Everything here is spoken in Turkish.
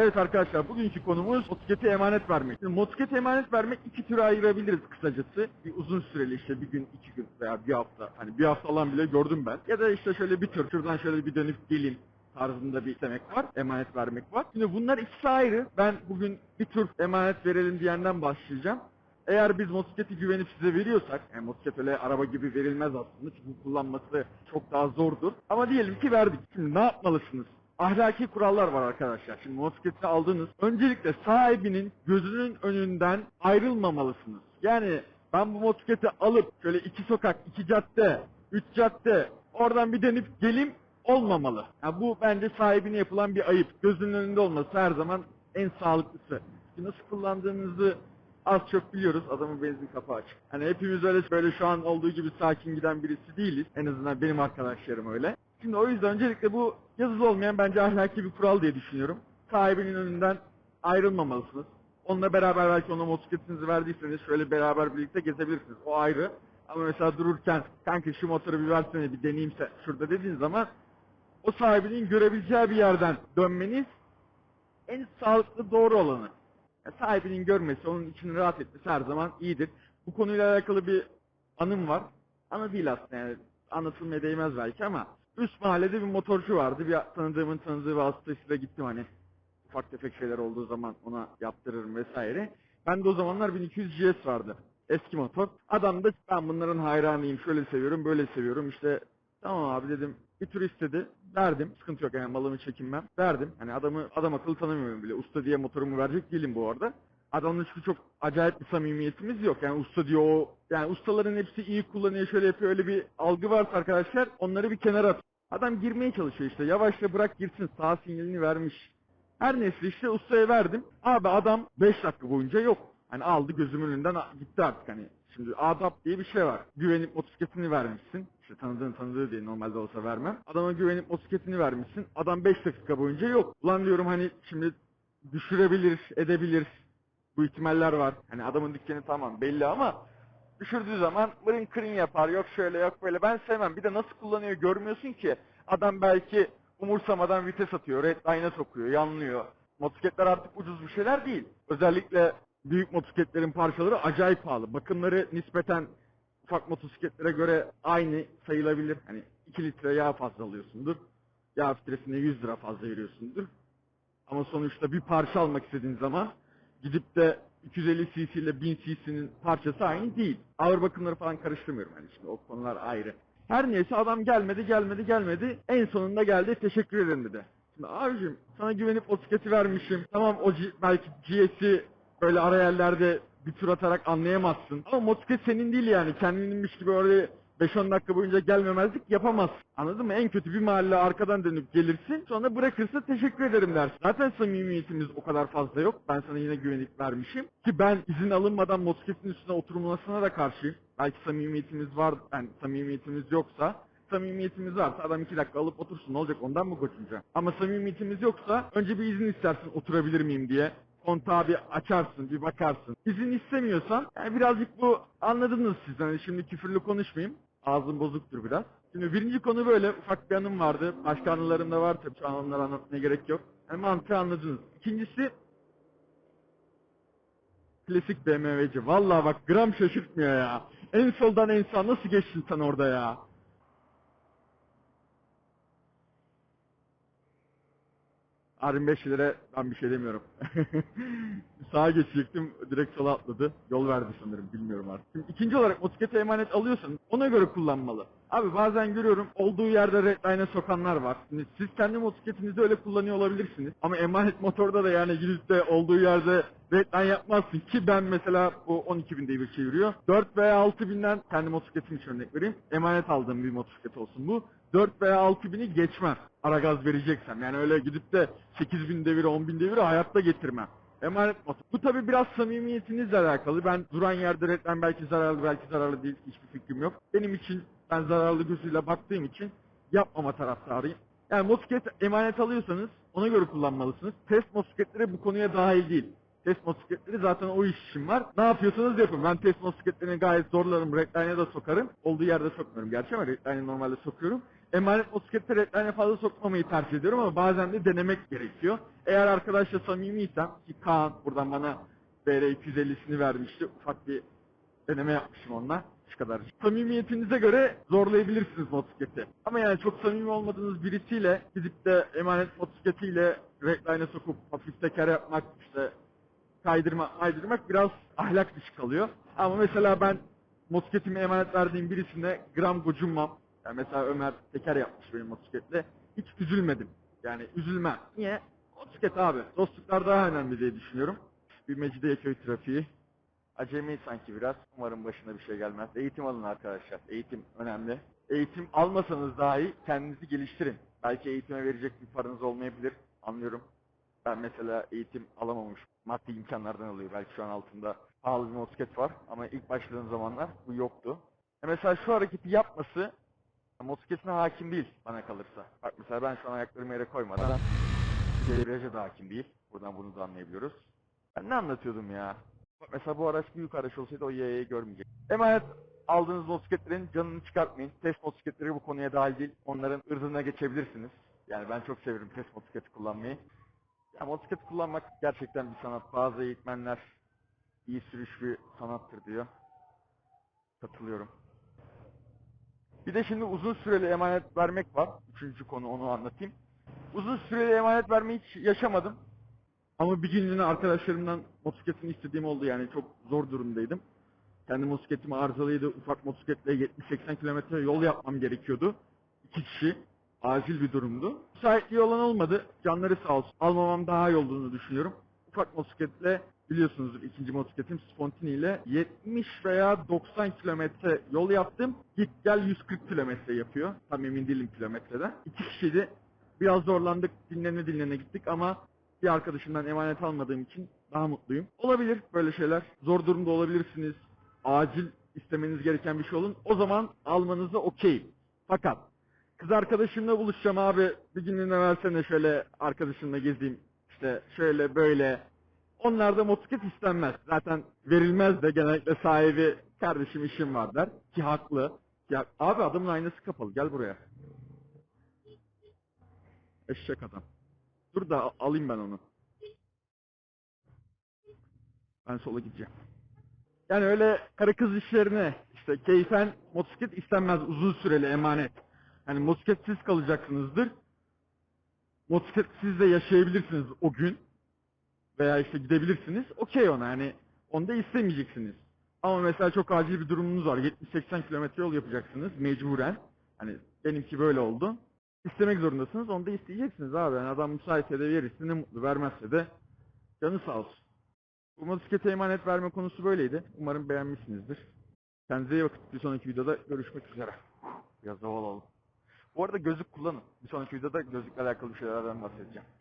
Evet arkadaşlar bugünkü konumuz motosiklete emanet vermek. Şimdi motosiklete emanet vermek iki türe ayırabiliriz kısacası. Bir uzun süreli işte bir gün, iki gün veya bir hafta. Hani bir hafta alan bile gördüm ben. Ya da işte şöyle bir tür, şuradan şöyle bir dönüp geleyim tarzında bir demek var. Emanet vermek var. Şimdi bunlar ikisi ayrı. Ben bugün bir tür emanet verelim diyenden başlayacağım. Eğer biz motosikleti güvenip size veriyorsak, yani motosiklet öyle araba gibi verilmez aslında çünkü kullanması çok daha zordur. Ama diyelim ki verdik. Şimdi ne yapmalısınız? Ahlaki kurallar var arkadaşlar. Şimdi motosikleti aldınız. Öncelikle sahibinin gözünün önünden ayrılmamalısınız. Yani ben bu motosikleti alıp şöyle iki sokak, iki cadde, üç cadde oradan bir dönüp gelim olmamalı. Yani bu bence sahibine yapılan bir ayıp. Gözünün önünde olması her zaman en sağlıklısı. Çünkü nasıl kullandığınızı az çok biliyoruz. Adamın benzin kapağı açık. Hani hepimiz öyle böyle şu an olduğu gibi sakin giden birisi değiliz. En azından benim arkadaşlarım öyle. Şimdi o yüzden öncelikle bu yazılı olmayan bence ahlaki bir kural diye düşünüyorum. Sahibinin önünden ayrılmamalısınız. Onunla beraber belki ona motosikletinizi verdiyseniz şöyle beraber birlikte gezebilirsiniz. O ayrı. Ama mesela dururken kanka şu motoru bir versene bir deneyeyim sen şurada dediğin zaman o sahibinin görebileceği bir yerden dönmeniz en sağlıklı doğru olanı. Ya sahibinin görmesi, onun için rahat etmesi her zaman iyidir. Bu konuyla alakalı bir anım var. Anı değil aslında yani anlatılmaya değmez belki ama üst mahallede bir motorcu vardı. Bir tanıdığımın tanıdığı vasıtasıyla gittim hani ufak tefek şeyler olduğu zaman ona yaptırırım vesaire. Ben de o zamanlar 1200 GS vardı. Eski motor. Adam da ben bunların hayranıyım. Şöyle seviyorum, böyle seviyorum. İşte tamam abi dedim. Bir tur istedi. Verdim. Sıkıntı yok yani malımı çekinmem. Verdim. Hani adamı adam akıllı tanımıyorum bile. Usta diye motorumu verecek değilim bu arada. Adamla çünkü çok acayip bir samimiyetimiz yok. Yani usta diyor o yani ustaların hepsi iyi kullanıyor şöyle yapıyor öyle bir algı varsa arkadaşlar onları bir kenara at. Adam girmeye çalışıyor işte yavaşça bırak girsin sağ sinyalini vermiş. Her neyse işte ustaya verdim. Abi adam 5 dakika boyunca yok. Hani aldı gözümün önünden gitti artık hani. Şimdi adap diye bir şey var. Güvenip motosikletini vermişsin. İşte tanıdığın tanıdığı diye normalde olsa vermem. Adama güvenip motosikletini vermişsin. Adam 5 dakika boyunca yok. Ulan diyorum hani şimdi düşürebilir, edebilir. Bu ihtimaller var. Hani adamın dükkanı tamam belli ama düşürdüğü zaman mırın kırın yapar. Yok şöyle yok böyle. Ben sevmem. Bir de nasıl kullanıyor görmüyorsun ki. Adam belki umursamadan vites atıyor. Red line'a sokuyor. Yanlıyor. Motosikletler artık ucuz bir şeyler değil. Özellikle büyük motosikletlerin parçaları acayip pahalı. Bakımları nispeten ufak motosikletlere göre aynı sayılabilir. Hani 2 litre yağ fazla alıyorsundur. Yağ filtresine 100 lira fazla veriyorsundur. Ama sonuçta bir parça almak istediğin zaman gidip de 250 cc ile 1000 cc'nin parçası aynı değil. Ağır bakımları falan karıştırmıyorum hani şimdi o konular ayrı. Her neyse adam gelmedi gelmedi gelmedi. En sonunda geldi teşekkür ederim dedi. Şimdi abicim sana güvenip motosikleti vermişim. Tamam o G- belki GS'i böyle ara yerlerde bir tur atarak anlayamazsın. Ama motosiklet senin değil yani. Kendininmiş gibi öyle 5-10 dakika boyunca gelmemezlik yapamaz. Anladın mı? En kötü bir mahalle arkadan dönüp gelirsin. Sonra bırakırsa teşekkür ederim dersin. Zaten samimiyetimiz o kadar fazla yok. Ben sana yine güvenip vermişim. Ki ben izin alınmadan motosikletin üstüne oturulmasına da karşıyım. Belki samimiyetimiz var, yani samimiyetimiz yoksa samimiyetimiz varsa adam iki dakika alıp otursun ne olacak ondan mı kaçınacak? Ama samimiyetimiz yoksa önce bir izin istersin oturabilir miyim diye. Kontağı bir açarsın, bir bakarsın. İzin istemiyorsan, yani birazcık bu anladınız siz. Hani şimdi küfürlü konuşmayayım. Ağzım bozuktur biraz. Şimdi birinci konu böyle ufak bir anım vardı. Başka anılarım da var tabii. Şu an onları anlatmaya gerek yok. Yani mantığı anladınız. İkincisi klasik BMW'ci. Vallahi bak gram şaşırtmıyor ya. En soldan en sağ nasıl geçtin sen orada ya? R25 lira ben bir şey demiyorum. Sağa geçecektim direkt sola atladı. Yol verdi sanırım bilmiyorum artık. Şimdi ikinci olarak motosiklete emanet alıyorsun ona göre kullanmalı. Abi bazen görüyorum olduğu yerde redline'e sokanlar var. Şimdi siz kendi motosikletinizi öyle kullanıyor olabilirsiniz. Ama emanet motorda da yani gidip de olduğu yerde redline yapmazsın ki ben mesela bu 12 bin diye bir çeviriyor. 4 veya 6 binden kendi motosikletim için örnek vereyim. Emanet aldığım bir motosiklet olsun bu. 4 veya 6 bini geçmem. Ara gaz vereceksem. Yani öyle gidip de 8 bin devir 10 bin deviri hayatta getirmem. Emanet motor. Bu tabi biraz samimiyetinizle alakalı. Ben duran yerde reklam belki zararlı belki zararlı değil. Hiçbir fikrim yok. Benim için ben zararlı gözüyle baktığım için yapmama taraftarıyım. Yani motosiklet emanet alıyorsanız ona göre kullanmalısınız. Test motosikletleri bu konuya dahil değil. Test motosikletleri zaten o iş için var. Ne yapıyorsanız yapın. Ben test motosikletlerini gayet zorlarım. Redline'e de sokarım. Olduğu yerde sokmuyorum gerçi ama redline'e normalde sokuyorum. emanet motosiklette redline fazla sokmamayı tercih ediyorum ama bazen de denemek gerekiyor. Eğer arkadaşla samimiysem ki Kaan buradan bana BR 250'sini vermişti. Ufak bir deneme yapmışım onunla. Şu kadar. Samimiyetinize göre zorlayabilirsiniz motosikleti. Ama yani çok samimi olmadığınız birisiyle gidip de emanet motosikletiyle redline'e sokup hafif teker yapmak, işte kaydırma, kaydırmak biraz ahlak dışı kalıyor. Ama mesela ben motosikletimi emanet verdiğim birisine gram gocunmam. Yani mesela Ömer teker yapmış benim motosikletle. Hiç üzülmedim. Yani üzülmem. Niye? Motosiklet abi. Dostluklar daha önemli diye düşünüyorum. Bir Mecidiyeköy trafiği. Acemi sanki biraz. Umarım başına bir şey gelmez. Eğitim alın arkadaşlar. Eğitim önemli. Eğitim almasanız dahi kendinizi geliştirin. Belki eğitime verecek bir paranız olmayabilir. Anlıyorum. Ben mesela eğitim alamamış. Maddi imkanlardan alıyor. Belki şu an altında pahalı bir motosiklet var. Ama ilk başladığım zamanlar bu yoktu. E mesela şu hareketi yapması motosikletine hakim değil bana kalırsa. Bak mesela ben şu an ayaklarımı yere koymadan debriyaja da hakim değil. Buradan bunu da anlayabiliyoruz. Ben ne anlatıyordum ya? Mesela bu araç büyük araç olsaydı o yayayı görmeyecek. Emanet aldığınız motosikletlerin canını çıkartmayın. Test motosikletleri bu konuya dahil değil. Onların ırzına geçebilirsiniz. Yani ben çok severim test motosikleti kullanmayı. Ya motosiklet kullanmak gerçekten bir sanat. Bazı eğitmenler iyi sürüş bir sanattır diyor. Katılıyorum. Bir de şimdi uzun süreli emanet vermek var. Üçüncü konu onu anlatayım. Uzun süreli emanet vermeyi hiç yaşamadım. Ama bir günlüğüne arkadaşlarımdan motosikletini istediğim oldu yani çok zor durumdaydım. Kendi motosikletim arızalıydı. Ufak motosikletle 70-80 kilometre yol yapmam gerekiyordu. İki kişi. Acil bir durumdu. Müsaitliği olan olmadı. Canları sağ olsun. Almamam daha iyi olduğunu düşünüyorum. Ufak motosikletle biliyorsunuzdur ikinci motosikletim Spontini ile 70 veya 90 kilometre yol yaptım. Git gel 140 kilometre yapıyor. Tam emin değilim kilometreden. İki kişiydi. Biraz zorlandık. Dinlene dinlene gittik ama bir arkadaşımdan emanet almadığım için daha mutluyum. Olabilir böyle şeyler. Zor durumda olabilirsiniz. Acil istemeniz gereken bir şey olun. O zaman almanızı okey. Fakat kız arkadaşımla buluşacağım abi. Bir günlüğüne versene şöyle arkadaşımla gezeyim. İşte şöyle böyle. Onlarda motosiklet istenmez. Zaten verilmez de genellikle sahibi kardeşim işim var der. Ki haklı. Ya abi adamın aynası kapalı. Gel buraya. Eşek adam. Dur da al- alayım ben onu. Ben sola gideceğim. Yani öyle karı kız işlerine işte keyfen motosiklet istenmez uzun süreli emanet. Yani motosikletsiz kalacaksınızdır. Motosikletsiz de yaşayabilirsiniz o gün. Veya işte gidebilirsiniz. Okey ona yani onu da istemeyeceksiniz. Ama mesela çok acil bir durumunuz var. 70-80 kilometre yol yapacaksınız mecburen. Hani benimki böyle oldu. İstemek zorundasınız. Onu da isteyeceksiniz abi. Yani adam müsaitse de verirse ne mutlu. Vermezse de canı sağ olsun. Bu motosiklete emanet verme konusu böyleydi. Umarım beğenmişsinizdir. Kendinize iyi bakın. Bir sonraki videoda görüşmek üzere. Biraz havalı oldu. Bu arada gözlük kullanın. Bir sonraki videoda gözlükle alakalı bir şeylerden bahsedeceğim.